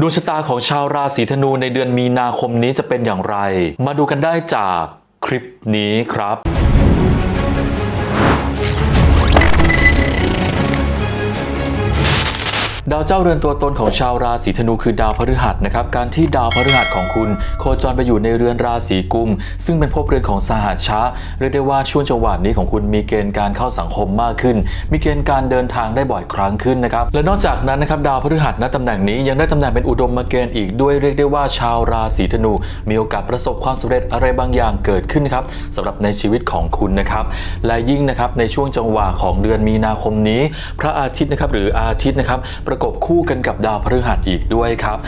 ดวงชะตาของชาวราศีธนูในเดือนมีนาคมนี้จะเป็นอย่างไร มาดูกันได้จากคลิปนี้ครับ ดาวเจ้าเรือนตัวตนของชาวราศีธนูคือดาวพฤหัสนะครับการที่ดาวพฤหัสของคุณ โคจรไปอยู่ในเรือนราศีกุม ซึ่งเป็นภพเรือนของสหัชชะเรียกได้ว่าช่วงจังหวะนี้ของคุณมีเกณฑ์การเข้าสังคมมากขึ้น มีเกณฑ์การเดินทางได้บ่อยครั้งขึ้นนะครับและนอกจากนั้นนะครับดาวพฤหัสณตำแหน่งนี้ยังได้ตำแหน่งเป็นอุดมมาเกณฑ์อีกด้วยเรียกได้ว่าชาวราศีธนู มีโอกาสประสบความสำเร็จอะไรบางอย่างเกิดขึ้นครับสำหรับในชีวิตของคุณนะครับและยิ่งนะครับในช่วงจังหวะของเดือนมีนาคมนี้ พระอาทิตย์นะครับหรืออาทิตย์นะครับประประกบคู่กันกับดาวพฤหัสอีกด้วยครับ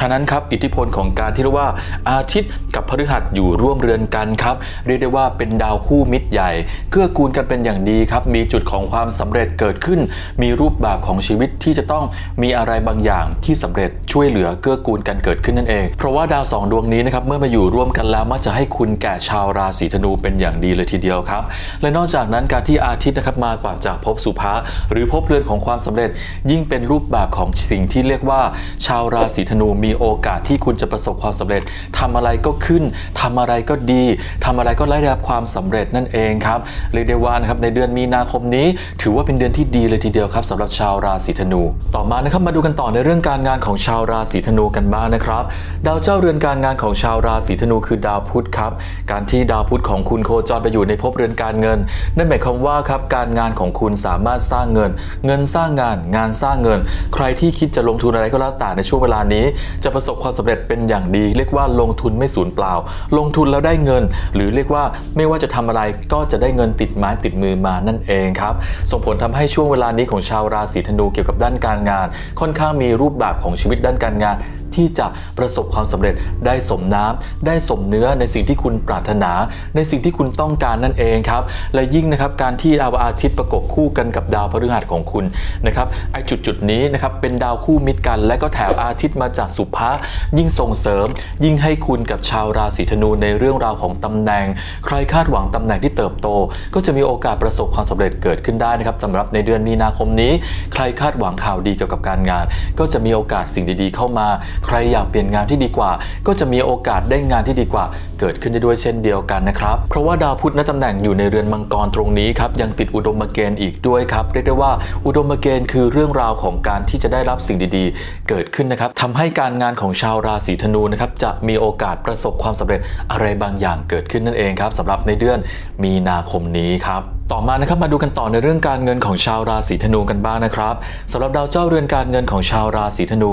ฉะนั้นครับอิทธิพลของการที่เรียกว่าอาทิตย์กับพฤหัสอยู่ร่วมเรือนกันครับเรียกได้ว่าเป็นดาวคู่มิตรใหญ่ เกื้อกูลกันเป็นอย่างดีครับ มีจุดของความสำเร็จเกิดขึ้น มีรูปแบบของชีวิตที่จะต้องมีอะไรบางอย่างที่สำเร็จช่วยเหลือเกื้อกูลกันเกิดขึ้นนั่นเอง เพราะว่าดาวสองดวงนี้นะครับเมื่อมาอยู่ร่วมกันแล้วมักจะให้คุณแก่ชาวราศีธนูเป็นอย่างดีเลยทีเดียวครับ และนอกจากนั้นการที่อาทิตย์นะครับมากว่าจากภพสุภะหรือภพเรือนของความสำเร็จ ยิ่งเป็นรูปแบบของสิ่งที่เรียกว่า ชาวราศีธนูมีโอกาสที่คุณจะประสบความสำเร็จทำอะไรก็ขึ้นทำอะไรก็ดีทำอะไรก็ได้รับความสำเร็จนั่นเองครับเรียกได้ว่านะครับในเดือนมีนาคมนี้ ถือว่าเป็นเดือนที่ดีเลยทีเดียวครับสำหรับชาวราศีธนู ต่อมานะครับมาดูกันต่อในเรื่องการงานของชาวราศีธนูกันบ้างนะครับ ดาวเจ้าเรือนการงานของชาวราศีธนูคือดาวพุธครับ การที่ดาวพุธของคุณโคจรไปอยู่ในภพเรือนการเงิน นั่นหมายความว่าครับการงานของคุณสามารถสร้างเงิน เงินสร้างงาน งานสร้างเงิน ใครที่คิดจะลงทุนอะไรก็แล้วแต่ในช่วงเวลานี้จะประสบความสำเร็จเป็นอย่างดี เรียกว่าลงทุนไม่สูญเปล่า ลงทุนแล้วได้เงิน หรือเรียกว่าไม่ว่าจะทำอะไรก็จะได้เงินติดไม้ติดมือมานั่นเองครับส่งผลทำให้ช่วงเวลานี้ของชาวราศีธนูเกี่ยวกับด้านการงาน ค่อนข้างมีรูปแบบของชีวิตด้านการงาน ที่จะประสบความสำเร็จได้สมน้ำได้สมเนื้อในสิ่งที่คุณปรารถนา ในสิ่งที่คุณต้องการนั่นเองครับและยิ่งนะครับการที่ดาวอาทิตย์ประกบคู่กันกับดาวพฤหัสของคุณนะครับไอจุดจุดนี้นะครับเป็นดาวคู่มิตรกัน และก็แถวอาทิตย์มาจากสุภะยิ่งส่งเสริม ยิ่งให้คุณกับชาวราศีธนูในเรื่องราวของตำแหน่ง ใครคาดหวังตำแหน่งที่เติบโต ก็จะมีโอกาสประสบความสำเร็จเกิดขึ้นได้นะครับสำหรับในเดือนมีนาคมนี้ ใครคาดหวังข่าวดีเกี่ยวกับการงาน ก็จะมีโอกาสสิ่งดีๆ เข้ามาใครอยากเปลี่ยนงานที่ดีกว่า ก็จะมีโอกาสได้งานที่ดีกว่าเกิดขึ้นได้ด้วยเช่นเดียวกันนะครับ เพราะว่าดาวพุธณตำแหน่งอยู่ในเรือนมังกรตรงนี้ครับยังติดอุดมเกณฑ์อีกด้วยครับเรียกได้ว่าอุดมเกณฑ์คือเรื่องราวของการที่จะได้รับสิ่งดีๆ เกิดขึ้นนะครับทำให้การงานของชาวราศีธนูนะครับจะมีโอกาสประสบความสำเร็จอะไรบางอย่างเกิดขึ้นนั่นเองครับสำหรับในเดือนมีนาคมนี้ครับต่อมานะครับมาดูกันต่อในเรื่องการเงินของชาวราศีธนูกันบ้างนะครับสำหรับดาวเจ้าเรือนการเงินของชาวราศีธนู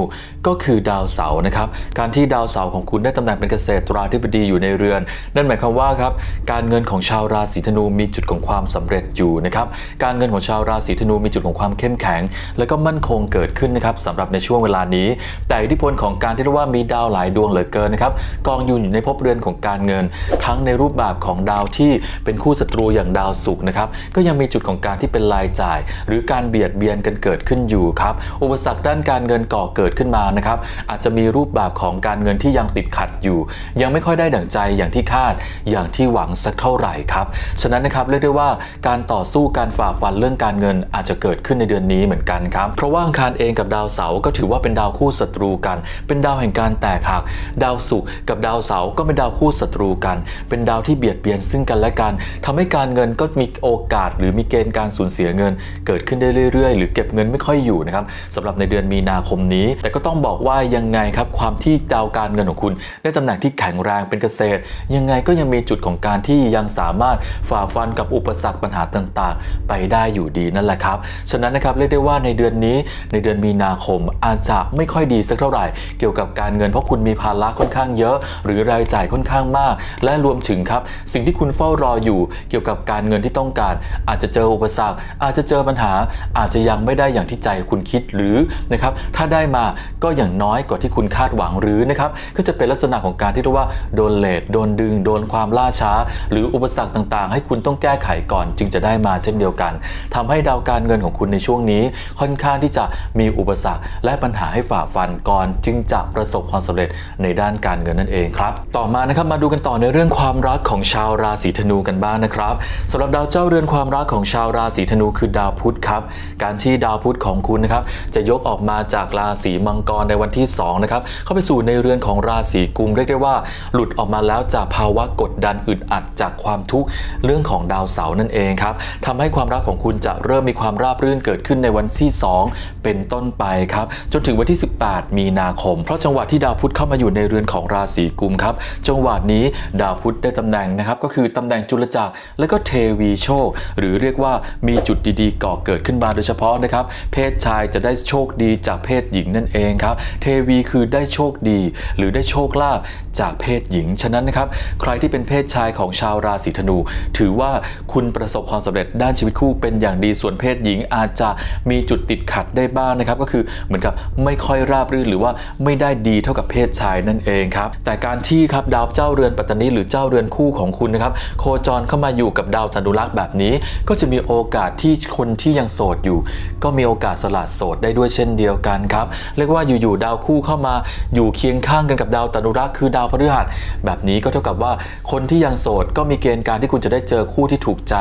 ก็คือดาวเสาร์นะครับการที่ดาวเสาร์ของคุณได้ตำแหน่งเป็นเกษตราธิบดีอยู่ในเรือน นั่นหมายความว่าครับการเงินของชาวราศีธนูมีจุดของความสำเร็จอยู่นะครับการเงินของชาวราศีธนูมีจุดของความเข้มแข็ง และก็มั่นคงเกิดขึ้นนะครับสำหรับในช่วงเวลานี้ แต่อิทธิพลของการที่เรียกว่ามีดาวหลายดวงเหลือเกินนะครับกองยูนอยู่ในภพเรือนของการเงิน ทั้งในรูปแบบของดาวที่เป็นคู่ศัตรูอย่างดาวศุกร์นะครับก็ยังมีจุดของการที่เป็นรายจ่าย หรือการเบียดเบียนกันเกิดขึ้นอยู่ครับอุปสรรคด้านการเงินก่อเกิดขึ้นมานะครับอาจจะมีรูปแบบของการเงินที่ยังติดขัดอยู่ ยังไม่ค่อยได้ดั่งใจอย่างที่คาดอย่างที่หวังสักเท่าไหร่ครับ ฉะนั้นนะครับเรียกได้ว่าการต่อสู้การฝ่าฟันเรื่องการเงินอาจจะเกิดขึ้นในเดือนนี้เหมือนกันครับ เพราะว่าอังคารเองกับดาวเสาร์ก็ถือว่าเป็นดาวคู่ศัตรูกัน เป็นดาวแห่งการแตกหัก ดาวศุกร์กับดาวเสาร์ก็เป็นดาวคู่ศัตรูกัน เป็นดาวที่เบียดเบียนซึ่งกันและกันทำให้การเงินก็มีโอกาส หรือมีเกณฑ์การสูญเสียเงิน เกิดขึ้นได้เรื่อยๆ หรือเก็บเงินไม่ค่อยอยู่นะครับสำหรับในเดือนมีนาคมนี้ แต่ก็ต้องบอกว่ายังไงครับความที่ดาวการเงินของคุณได้ตำแหน่งที่แข็งแรงเป็นเกษตรยังไงก็ยังมีจุดของการที่ยังสามารถฝ่าฟันกับอุปสรรคปัญหาต่างๆ ไปได้อยู่ดีนั่นแหละครับ ฉะนั้นนะครับเรียกได้ว่าในเดือนนี้ในเดือนมีนาคมอาจจะไม่ค่อยดีสักเท่าไหร่ เกี่ยวกับการเงินเพราะคุณมีภาระค่อนข้างเยอะ หรือรายจ่ายค่อนข้างมาก และรวมถึงครับ สิ่งที่คุณเฝ้ารออยู่ เกี่ยวกับการเงินที่ต้องการ อาจจะเจออุปสรรค อาจจะเจอปัญหา อาจจะยังไม่ได้อย่างที่ใจคุณคิดหรือนะครับถ้าได้มาก็อย่างน้อยกว่าที่คุณคาดหวังหรือนะครับก็จะเป็นลักษณะของการที่เรียกว่าโดนเลทตุโดนดึง โดนความล่าช้า หรืออุปสรรคต่างๆ ให้คุณต้องแก้ไขก่อนจึงจะได้มาเช่นเดียวกันทำให้ดาวการเงินของคุณในช่วงนี้ ค่อนข้างที่จะมีอุปสรรค และปัญหาให้ฝ่าฟันก่อนจึงจะประสบความสำเร็จในด้านการเงินนั่นเองครับต่อมานะครับมาดูกันต่อในเรื่องความรักของชาวราศีธนูกันบ้างนะครับสำหรับดาวเจ้าเรือนความรักของชาวราศีธนูคือดาวพุธครับการที่ดาวพุธของคุณนะครับจะยกออกมาจากราศีมังกรในวันที่2นะครับเข้าไปสู่ในเรือนของราศีกุมเรียกได้ว่า หลุดออกมาแล้วแล้วจากภาวะกดดันอึดอัดจากความทุกข์เรื่องของดาวเสาร์นั่นเองครับทำให้ความรักของคุณจะเริ่มมีความราบรื่นเกิดขึ้นในวันที่ 2 เป็นต้นไปครับ จนถึงวันที่ 18 มีนาคม เพราะจังหวะที่ดาวพุธเข้ามาอยู่ในเรือนของราศีกุมครับ จังหวะนี้ดาวพุธได้ตำแหน่งนะครับ ก็คือตำแหน่งจุลจักรและก็เทวีโชค หรือเรียกว่ามีจุดดีๆก่อเกิดขึ้นมาโดยเฉพาะนะครับ เพศชายจะได้โชคดีจากเพศหญิงนั่นเองครับ เทวีคือได้โชคดี หรือได้โชคลาภจากเพศหญิง ฉะนั้นนะครับ ใครที่เป็นเพศชายของชาวราศีธนู ถือว่าคุณประสบความสำเร็จด้านชีวิตคู่เป็นอย่างดีส่วนเพศหญิงอาจจะมีจุดติดขัดได้บ้างนะครับ ก็คือเหมือนกับไม่ค่อยราบรื่นหรือว่าไม่ได้ดีเท่ากับเพศชายนั่นเองครับ แต่การที่ครับดาวเจ้าเรือนปัตตานีหรือเจ้าเรือนคู่ของคุณนะครับโคจรเข้ามาอยู่กับดาวตนุรักษ์แบบนี้ ก็จะมีโอกาสที่คนที่ยังโสดอยู่ ก็มีโอกาสสละโสดได้ด้วยเช่นเดียวกันครับเรียกว่าอยู่ๆดาวคู่เข้ามาอยู่เคียงข้างกันกับดาวตนุรักษ์คือดาวพฤหัสแบบนี้ก็เท่ากับว่าคนที่ยังโสดก็มีเกณฑ์การที่คุณจะได้เจอคู่ที่ถูกใจ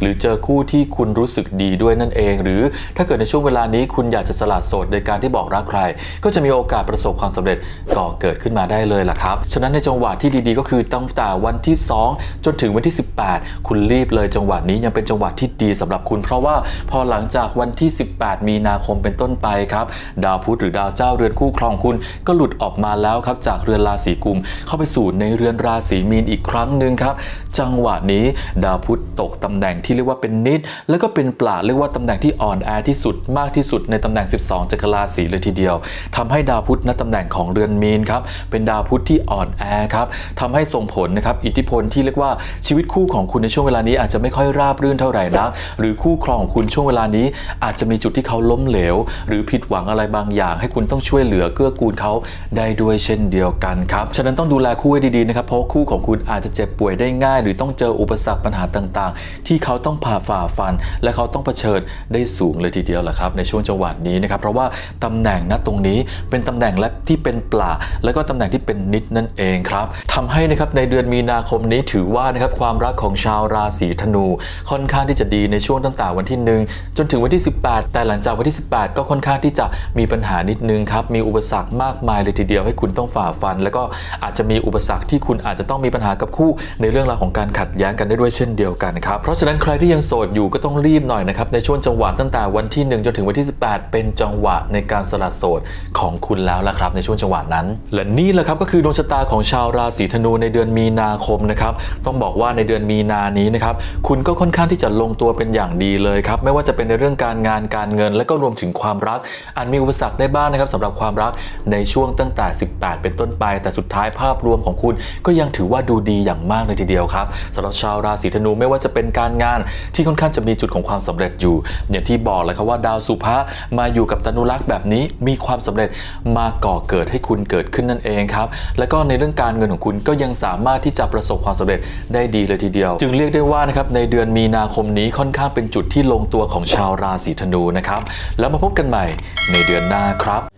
หรือเจอคู่ที่คุณรู้สึกดีด้วยนั่นเอง หรือถ้าเกิดในช่วงเวลานี้คุณอยากจะสละโสดโดยการที่บอกรักใคร ก็จะมีโอกาสประสบความสำเร็จก่อเกิดขึ้นมาได้เลยล่ะครับ ฉะนั้นในจังหวะที่ดีๆ ก็คือตั้งแต่วันที่ 2 จนถึงวันที่ 18 คุณรีบเลยจังหวะนี้ยังเป็นจังหวะที่ดีสำหรับคุณ เพราะว่าพอหลังจากวันที่ 18 มีนาคมเป็นต้นไปครับ ดาวพุธหรือดาวเจ้าเรือนคู่ครองคุณ ก็หลุดออกมาแล้วครับจากเรือนราศีกุมเข้าไปสู่ในเรือนอนราศีมีนอีกครั้งหนึ่งครับ จังหวะนี้ดาวพุธตกตำแหน่งที่เรียกว่าเป็นนิด แล้วก็เป็นปลาเรียกว่าตำแหน่งที่อ่อนแอที่สุดมากที่สุดในตำแหน่ง 12 จักรราศีเลยทีเดียวทำให้ดาวพุธณตำแหน่งของเรือนมีนครับเป็นดาวพุธที่อ่อนแอครับทำให้ส่งผลนะครับอิทธิพลที่เรียกว่าชีวิตคู่ของคุณในช่วงเวลานี้อาจจะไม่ค่อยราบรื่นเท่าไหร่นักหรือคู่ครองของคุณช่วงเวลานี้ อาจจะมีจุดที่เขาล้มเหลว หรือผิดหวังอะไรบางอย่าง ให้คุณต้องช่วยเหลือเกื้อกูลเขาได้ด้วยเช่นเดียวกันครับฉะนั้นต้องดูแลคู่ให้ดีๆนะครับเพราะคู่ของคุณอาจจะเจ็บป่วยได้ง่าย หรือต้องเจออุปสรรคปัญหาต่างๆ ที่เขาต้องผ่าฝ่าฟัน และเขาต้องเผชิญได้สูงเลยทีเดียวแหละครับในช่วงจังหวะนี้นะครับ เพราะว่าตำแหน่งณตรงนี้เป็นตำแหน่งและที่เป็นปลาแล้วก็ตำแหน่งที่เป็นนิดนั่นเองครับทำให้นะครับในเดือนมีนาคมนี้ถือว่านะครับความรักของชาวราศีธนู ค่อนข้างที่จะดีในช่วงตั้งแต่วันที่ 1 จนถึงวันที่ 18 แต่หลังจากวันที่ 18 ก็ค่อนข้างที่จะมีปัญหานิดนึงครับมีอุปสรรคมากมายเลยทีเดียวให้คุณต้องฝ่าฟัน แล้วก็อาจจะมีอุปสรรคที่คุณอาจจะต้องมีปัญหากับคู่ในเรื่องราวของการขัดแย้งกันได้ด้วยเช่นเดียวกันครับ เพราะฉะนั้นใครที่ยังโสดอยู่ก็ต้องรีบหน่อยนะครับในช่วงจังหวะตั้งแต่วันที่ 1 จนถึงวันที่ 18 เป็นจังหวะในการสละโสดของคุณแล้วละครับในช่วงจังหวะนั้น และนี่แหละครับก็คือดวงชะตาของชาวราศีธนูในเดือนมีนาคมนะครับต้องบอกว่าในเดือนมีนานี้นะครับคุณก็ค่อนข้างที่จะลงตัวเป็นอย่างดีเลยครับไม่ว่าจะเป็นในเรื่องการงานการเงิน และก็รวมถึงความรักอาจมีอุปสรรคได้บ้างนะครับสำหรับความรักในช่วงตั้งแต่ 18 เป็นต้นไป แต่สุดท้ายภาพรวมของคุณก็ยังถือว่าดูดีอย่างมากเลยทีเดียวครับสำหรับชาวราศีธนูไม่ว่าจะเป็นการงานที่ค่อนข้างจะมีจุดของความสำเร็จอยู่ อย่างที่บอกเลยครับว่าดาวสุภะมาอยู่กับตนุรักษ์แบบนี้มีความสำเร็จมาก่อเกิดให้คุณเกิดขึ้นนั่นเองครับแล้วก็ในเรื่องการเงินของคุณก็ยังสามารถที่จะประสบความสำเร็จได้ดีเลยทีเดียว จึงเรียกได้ว่านะครับในเดือนมีนาคมนี้ค่อนข้างเป็นจุดที่ลงตัวของชาวราศีธนูนะครับแล้วมาพบกันใหม่ในเดือนหน้าครับ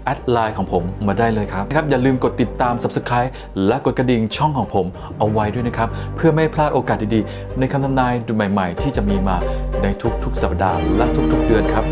แอดไลน์ของผมมาได้เลยครับนะครับอย่าลืมกดติดตาม Subscribe และกดกระดิ่งช่องของผมเอาไว้ด้วยนะครับ เพื่อไม่พลาดโอกาสดีๆ ในคำทำนายใหม่ๆ ที่จะมีมาในทุกๆสัปดาห์และทุกๆเดือนครับ